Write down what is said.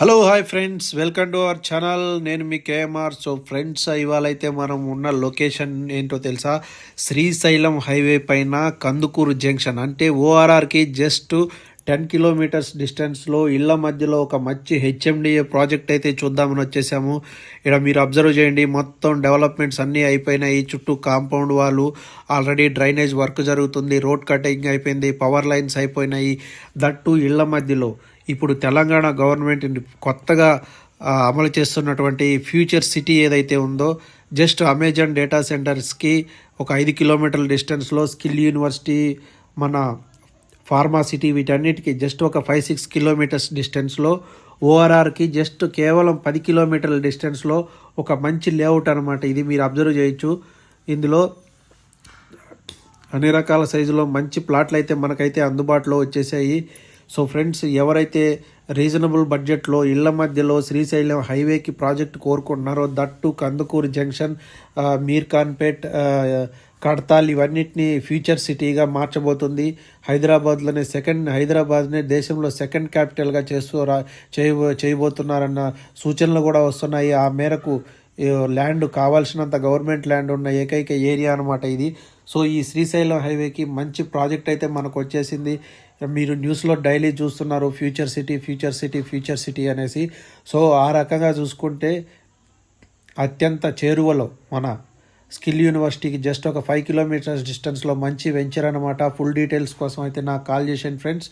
Hello hi friends welcome to our channel నేను మీ KMR so friends ఇవాళ అయితే మనం ఉన్న లొకేషన్ ఏంటో తెలుసా? శ్రీశైలం హైవే పైన కందుకూరు జంక్షన్ అంటే ఓఆర్ఆర్కి జస్ట్ టెన్ కిలోమీటర్స్ డిస్టెన్స్లో ఇళ్ళ మధ్యలో ఒక మంచి హెచ్ఎండిఏ ప్రాజెక్ట్ అయితే చూద్దామని వచ్చేసాము. ఇక్కడ మీరు అబ్జర్వ్ చేయండి మొత్తం డెవలప్మెంట్స్ అన్నీ అయిపోయినాయి. చుట్టూ కాంపౌండ్ వాళ్ళు ఆల్రెడీ డ్రైనేజ్ వర్క్ జరుగుతుంది రోడ్ కటింగ్ అయిపోయింది పవర్ లైన్స్ అయిపోయినాయి. దట్టు ఇళ్ళ మధ్యలో. ఇప్పుడు తెలంగాణ గవర్నమెంట్ కొత్తగా అమలు చేస్తున్నటువంటి ఫ్యూచర్ సిటీ ఏదైతే ఉందో జస్ట్ అమెజాన్ డేటా సెంటర్స్కి ఒక ఐదు కిలోమీటర్ల డిస్టెన్స్లో స్కిల్ యూనివర్సిటీ మన ఫార్మా సిటీ వీటన్నిటికీ జస్ట్ ఒక ఫైవ్ సిక్స్ కిలోమీటర్స్ డిస్టెన్స్లో ఓఆర్ఆర్కి జస్ట్ కేవలం పది కిలోమీటర్ల డిస్టెన్స్లో ఒక మంచి లేఅవుట్ అనమాట ఇది మీరు అబ్జర్వ్ చేయొచ్చు. ఇందులో అన్ని రకాల సైజులో మంచి ప్లాట్లు అయితే మనకైతే అందుబాటులో వచ్చేసాయి. సో ఫ్రెండ్స్ ఎవరైతే రీజనబుల్ బడ్జెట్లో ఇళ్ళ మధ్యలో శ్రీశైలం హైవేకి ప్రాజెక్ట్ కోరుకుంటున్నారో దట్టు కందుకూరు జంక్షన్ మీర్ మీర్ఖాన్పేట్ కడతాల్ ఇవన్నిటిని ఫ్యూచర్ సిటీగా మార్చబోతుంది. హైదరాబాద్లోనే సెకండ్ హైదరాబాద్నే దేశంలో సెకండ్ క్యాపిటల్గా చేస్తూ రా చేయబో చేయబోతున్నారన్న సూచనలు కూడా వస్తున్నాయి. ఆ మేరకు ల్యాండ్ కావాల్సినంత గవర్నమెంట్ ల్యాండ్ ఉన్న ఏకైక ఏరియా అనమాట ఇది. సో ఈ శ్రీశైలం హైవేకి మంచి ప్రాజెక్ట్ అయితే మనకు వచ్చేసింది. మీరు న్యూస్లో డైలీ చూస్తున్నారు future city future city future city అనేసి. సో ఆ రకంగా చూసుకుంటే అత్యంత చేరువలో మన స్కిల్ యూనివర్సిటీకి జస్ట్ ఒక ఫైవ్ కిలోమీటర్స్ డిస్టెన్స్లో మంచి వెంచర్ అనమాట ఫుల్ డీటెయిల్స్ కోసం అయితే నాకు కాల్ చేసాను ఫ్రెండ్స్